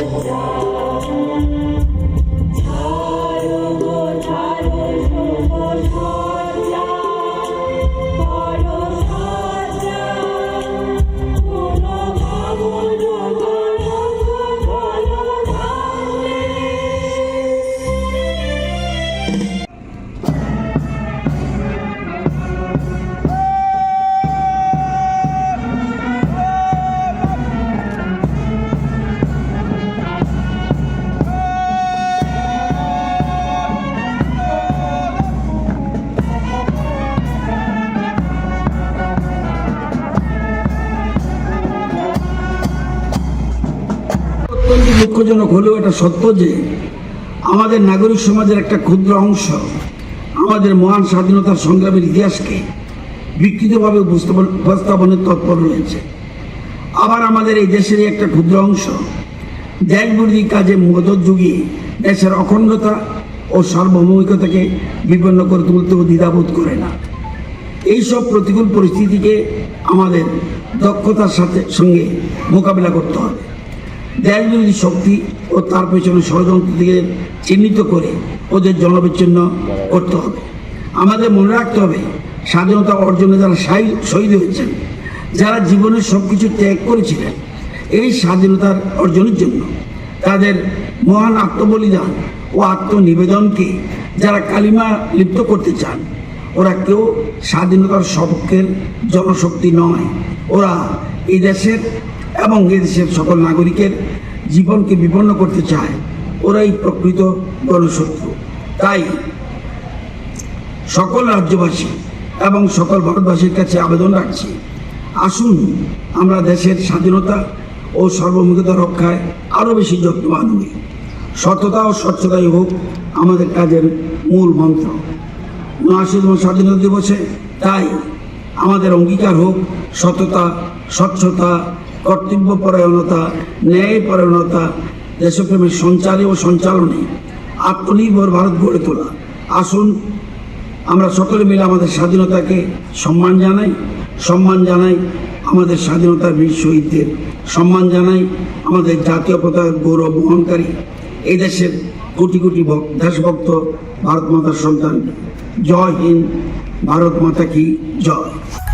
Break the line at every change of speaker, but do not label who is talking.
Whoa. অত্যন্ত দুঃখজনক হলেও এটা সত্য যে আমাদের নাগরিক সমাজের একটা ক্ষুদ্র অংশ আমাদের মহান স্বাধীনতার সংগ্রামের ইতিহাসকে বিকৃতভাবে উপস্থাপন- উপস্থাপনের তৎপর রয়েছে। আবার আমাদের এই দেশেরই একটা ক্ষুদ্র অংশ দেশ বিরোধী কাজে মদত যুগিয়ে দেশের অখণ্ডতা ও সার্বভৌমিকতাকে বিপন্ন করে তুলতেও দ্বিধাবোধ করে না। এইসব প্রতিকূল পরিস্থিতিকে আমাদের দক্ষতার সাথে সঙ্গে মোকাবিলা করতে হবে। দেশ বিরোধী শক্তি ও তার পেছনে ষড়যন্ত্রকে চিহ্নিত করে ওদের জনবিচ্ছিন্ন করতে হবে। আমাদের মনে রাখতে হবে, স্বাধীনতা অর্জনে যারা শাহি- শহীদ হয়েছেন, যারা জীবনের সব কিছু ত্যাগ করেছিলেন, এই স্বাধীনতার অর্জনের জন্য তাদের মহান আত্মবলিদান ও আত্মনিবেদনকে যারা কালিমা লিপ্ত করতে চান, ওরা কেউ স্বাধীনতার সপক্ষের জনশক্তি নয়। ওরা এই দেশের এবং এদেশের সকল নাগরিকের জীবনকে বিপন্ন করতে চায়, ওরাই প্রকৃত গণশত্রু। তাই সকল রাজ্যবাসী এবং সকল ভারতবাসীর কাছে আবেদন রাখছি, আসুন আমরা দেশের স্বাধীনতা ও সার্বভৌমিকতা রক্ষায় আরও বেশি যত্নবান হই। সততা ও স্বচ্ছতাই হোক আমাদের কাজের মূল মন্ত্র। উনআশিতম স্বাধীনতা দিবসে তাই আমাদের অঙ্গীকার হোক সততা, স্বচ্ছতা কর্তব্যপরায়ণতা ন্যায়পরায়ণতা দেশপ্রেমের সঞ্চারে ও সঞ্চালনে আত্মনির্ভর ভারত গড়ে তোলা। আসুন, আমরা সকলে মিলে আমাদের স্বাধীনতাকে সম্মান জানাই। সম্মান জানাই আমাদের স্বাধীনতার বীর শহীদদের। সম্মান জানাই আমাদের জাতীয় পতাকার গৌরব বহনকারী এই দেশের কোটি কোটি ভক- দেশভক্ত ভারত মাতার সন্তান। জয় হিন্দ, ভারত মাতা কি জয়।